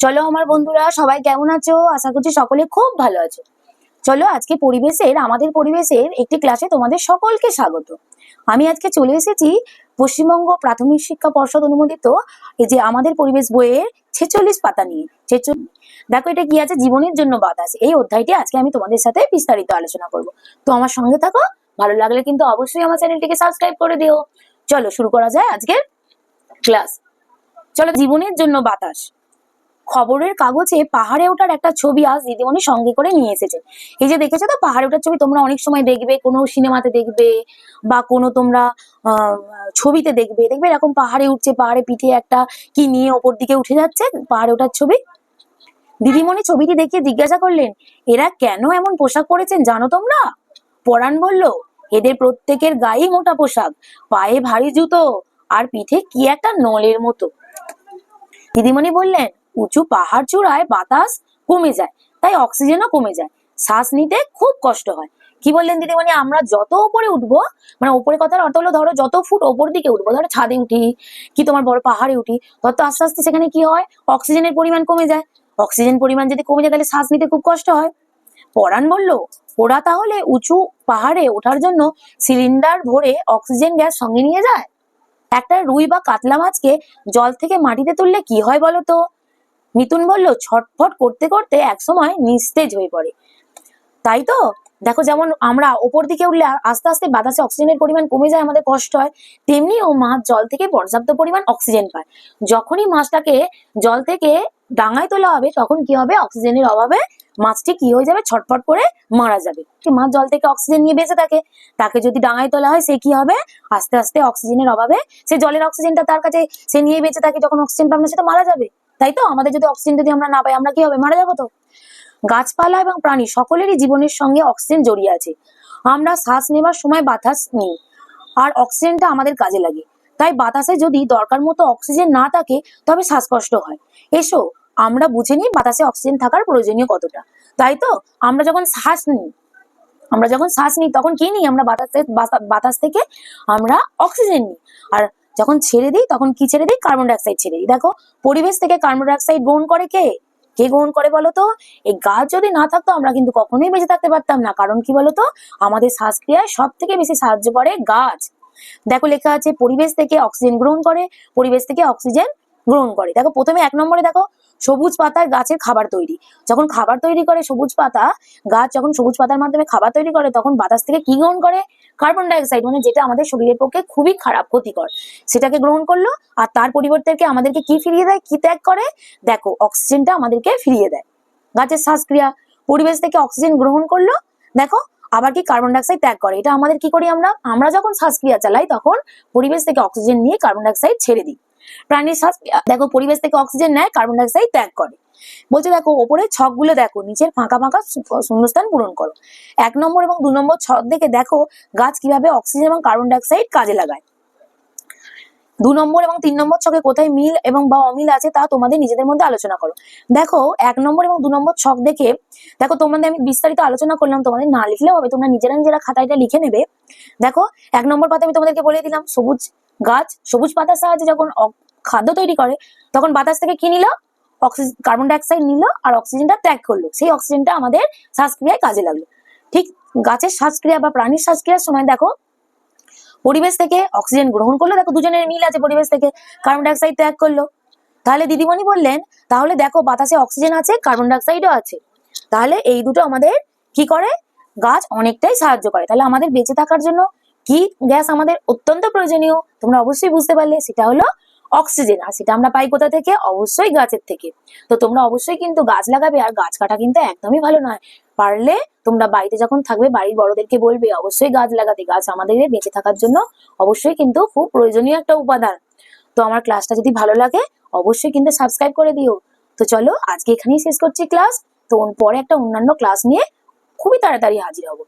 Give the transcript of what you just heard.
চলো আমার বন্ধুরা, সবাই কেমন আছো? আশা করছি সকলে খুব ভালো আছো। চলো আজকে পরিবেশের, আমাদের পরিবেশের একটি ক্লাসে তোমাদের সকলকে স্বাগত। আমি আজকে চলে এসেছি পশ্চিমবঙ্গ প্রাথমিক শিক্ষা পর্ষদ অনুমোদিত এই যে আমাদের পরিবেশ বইয়ের ছেচল্লিশ পাতা নিয়ে। ছেচল্লিশ দেখো এটা কি আছে? জীবনের জন্য বাতাস এই অধ্যায়টি আজকে আমি তোমাদের সাথে বিস্তারিত আলোচনা করব। তো আমার সঙ্গে থাকো, ভালো লাগলে কিন্তু অবশ্যই আমার চ্যানেলটিকে সাবস্ক্রাইব করে দিও। চলো শুরু করা যায় আজকের ক্লাস চলো, জীবনের জন্য বাতাস। খবরের কাগজে পাহাড়ে ওঠার একটা ছবি আজ দিদিমণি সঙ্গে করে নিয়ে এসেছে এই যে দেখেছ তো, পাহাড়ে ওঠার ছবি তোমরা অনেক সময় দেখবে, কোনো সিনেমাতে দেখবে বা কোনো তোমরা ছবিতে দেখবে। দেখবে এরকম পাহাড়ে উঠছে, পাহাড়ে পিঠে একটা কি নিয়ে ওপর দিকে উঠে যাচ্ছে, পাহাড়ে ওঠার ছবি। দিদিমণি ছবিটি দেখিয়ে জিজ্ঞাসা করলেন, এরা কেন এমন পোশাক পরেছেন জানো তোমরা? পরাণ বলল, এদের প্রত্যেকের গায়ে মোটা পোশাক, পায়ে ভারী জুতো আর পিঠে কি একটা নলের মতো। দিদিমণি বললেন উঁচু পাহাড় চূড়ায় বাতাস কমে যায়, তাই অক্সিজেনও কমে যায়। শ্বাস নিতে খুব কষ্ট হয়। কি বললেন দিদি দিদিমণি? আমরা যত উপরে উঠবো মানে উপরে কথার অর্থ হলো ধরো যত ফুট ওপর দিকে উঠবো, ধরো ছাদে উঠি, কি তোমার বড় পাহাড়ে উঠি, তত আস্তে আস্তে সেখানে কি হয়? অক্সিজেনের পরিমাণ কমে যায়। অক্সিজেন পরিমাণ যদি কমে যায়, তাহলে শ্বাস নিতে খুব কষ্ট হয়। পরাণ বলল, ওরা তাহলে উঁচু পাহাড়ে ওঠার জন্য সিলিন্ডার ভরে অক্সিজেন গ্যাস সঙ্গে নিয়ে যায়? একটা রুই বা কাতলা মাছকে জল থেকে মাটিতে তুললে কি হয় বলো তো? মিতুন বলল, ছটফট করতে করতে একসময় নিস্তেজ হয়ে পড়ে। তাই তো? দেখো যেমন আমরা ওপর দিকে উঠলে আস্তে আস্তে বাতাসে অক্সিজেনের পরিমাণ কমে যায়, আমাদের কষ্ট হয়, তেমনি ও মাছ জল থেকে পর্যাপ্ত পরিমাণ অক্সিজেন পায়। যখনই মাছটাকে জল থেকে ডাঙায় তোলা হবে, তখন কি হবে? অক্সিজেনের অভাবে মাছটি কি হয়ে যাবে? ছটফট করে মারা যাবে। মাছ জল থেকে অক্সিজেন নিয়ে বেঁচে থাকে, তাকে যদি ডাঙায় তোলা হয়, সে কি হবে? আস্তে আস্তে অক্সিজেনের অভাবে, সে জলের অক্সিজেনটা তার কাছে, সে নিয়ে বেঁচে থাকে, যখন অক্সিজেন পাবে না, সে তো মারা যাবে। তাই তো আমাদের যদি অক্সিজেন যদি আমরা না পাই, আমরা কি হবে? মারা যাব তো? গাছপালা এবং প্রাণী সকলেরই জীবনের সঙ্গে অক্সিজেন জড়িয়ে আছে। আমরা শ্বাস নেবার সময় বাতাস নিই, আর অক্সিজেনটা আমাদের কাজে লাগে। তাই বাতাসে যদি দরকার মতো অক্সিজেন না থাকে, তবে শ্বাসকষ্ট হয়। এসো, আমরা বুঝে নিই বাতাসে অক্সিজেন থাকার প্রয়োজনীয় কতটা। তাই তো আমরা যখন শ্বাস নিই, আমরা যখন শ্বাস নিই, তখন কি নিই? আমরা বাতাসে বাতা- বাতাস থেকে আমরা অক্সিজেন নিই। আর যখন ছেড়ে দিই, তখন কি ছেড়ে দিই? কার্বন ডাইঅক্সাইড ছেড়ে দিই। দেখো, পরিবেশ থেকে কার্বন ডাইঅক্সাইড গ্রহণ করে কে? কে গ্রহণ করে বলতো এই গাছ যদি না থাকতো, আমরা কিন্তু কখনোই বেঁচে থাকতে পারতাম না। কারণ কি বলতো আমাদের শ্বাসক্রিয়ায় সব থেকে বেশি সাহায্য করে গাছ। দেখো, লেখা আছে, পরিবেশ থেকে অক্সিজেন গ্রহণ করে, পরিবেশ থেকে অক্সিজেন গ্রহণ করে। দেখো, প্রথমে এক নম্বরে দেখো সবুজ পাতার গাছের খাবার তৈরি। যখন খাবার তৈরি করে সবুজ পাতা, গাছ যখন সবুজ পাতার মাধ্যমে খাবার তৈরি করে, তখন বাতাস থেকে কি গ্রহণ করে? কার্বন ডাইঅক্সাইড মানে যেটা আমাদের শরীরের পক্ষে খুবই খারাপ, ক্ষতিকর। সেটাকে গ্রহণ করল আর তার পরিবর্তে আমাদেরকে কি ফিরিয়ে দেয়? কি ত্যাগ করে? দেখো অক্সিজেনটা আমাদেরকে ফিরিয়ে দেয়। গাছের শ্বাসক্রিয়া, পরিবেশ থেকে অক্সিজেন গ্রহণ করল। দেখো, আবার কি কার্বন ডাইঅক্সাইড ত্যাগ করে? এটা আমাদের কি করি আমরা? আমরা যখন শ্বাসক্রিয়া চালাই, তখন পরিবেশ থেকে অক্সিজেন নিয়ে কার্বন ডাইঅক্সাইড ছেড়ে দিই। প্রাণীর শ্বাসক্রিয়া দেখো পরিবেশ থেকে অক্সিজেন নেয় কার্বন ডাইঅক্সাইড ত্যাগ করে। বলছে দেখো, ওপরে ছকগুলো দেখো, নিচের ফাঁকা ফাঁকা শূন্যস্থান পূরণ করো। এক নম্বর এবং দু নম্বর ছক দেখে দেখো, গাছ কীভাবে অক্সিজেন এবং কার্বন ডাইঅক্সাইড কাজে লাগায়। দু নম্বর এবং তিন নম্বর ছকে কোথায় মিল এবং বা অমিল আছে তা তোমাদের নিজেদের মধ্যে আলোচনা করো। দেখো, এক নম্বর এবং দু নম্বর ছক দেখে, দেখো তোমাদের আমি বিস্তারিত আলোচনা করলাম, তোমাদের না লিখলেও হবে, তোমরা নিজেরা নিজেরা খাতায়টা লিখে নেবে। দেখো, এক নম্বর পাতা আমি তোমাদেরকে বলে দিলাম, সবুজ গাছ, সবুজ পাতার সাহায্যে যখন খাদ্য তৈরি করে, তখন বাতাস থেকে কি নিল? অক্সিজেন কার্বন ডাইঅক্সাইড নিল আর অক্সিজেনটা ত্যাগ করল। সেই অক্সিজেনটা আমাদের শ্বাসক্রিয়ায় কাজে লাগল। ঠিক গাছের শ্বাসক্রিয়া বা প্রাণীর শ্বাসক্রিয়ার সময় দেখো, পরিবেশ থেকে অক্সিজেন গ্রহণ করল। দেখো দুজনের মিল আছে পরিবেশ থেকে। কার্বন ডাইঅক্সাইড ত্যাগ করল। তাহলে দিদিমণি বললেন, তাহলে দেখো বাতাসে অক্সিজেন আছে কার্বন ডাইঅক্সাইডও আছে। তাহলে এই দুটো আমাদের কি করে? গাছ অনেকটাই সাহায্য করে। তাহলে আমাদের বেঁচে থাকার জন্য কি গ্যাস আমাদের অত্যন্ত প্রয়োজনীয়, তোমরা অবশ্যই বুঝতে পারলে সেটা হলো অক্সিজেন, আর সেটা আমরা পাই কোথা থেকে? অবশ্যই গাছের থেকে। তো তোমরা অবশ্যই কিন্তু গাছ লাগাবে, আর গাছ কাটা কিন্তু একদমই ভালো নয়। পারলে তোমরা বাড়িতে যখন থাকবে, বাড়ির বড়দেরকে বলবে, অবশ্যই গাছ লাগাতে। গাছ আমাদের বেঁচে থাকার জন্য অবশ্যই কিন্তু খুব প্রয়োজনীয় একটা উপাদান। তো আমার ক্লাসটা যদি ভালো লাগে, অবশ্যই কিন্তু সাবস্ক্রাইব করে দিও। তো চলো, আজকে এখানেই শেষ করছি ক্লাস। তো পরে একটা অন্যান্য ক্লাস নিয়ে খুবই তাড়াতাড়ি হাজির হব।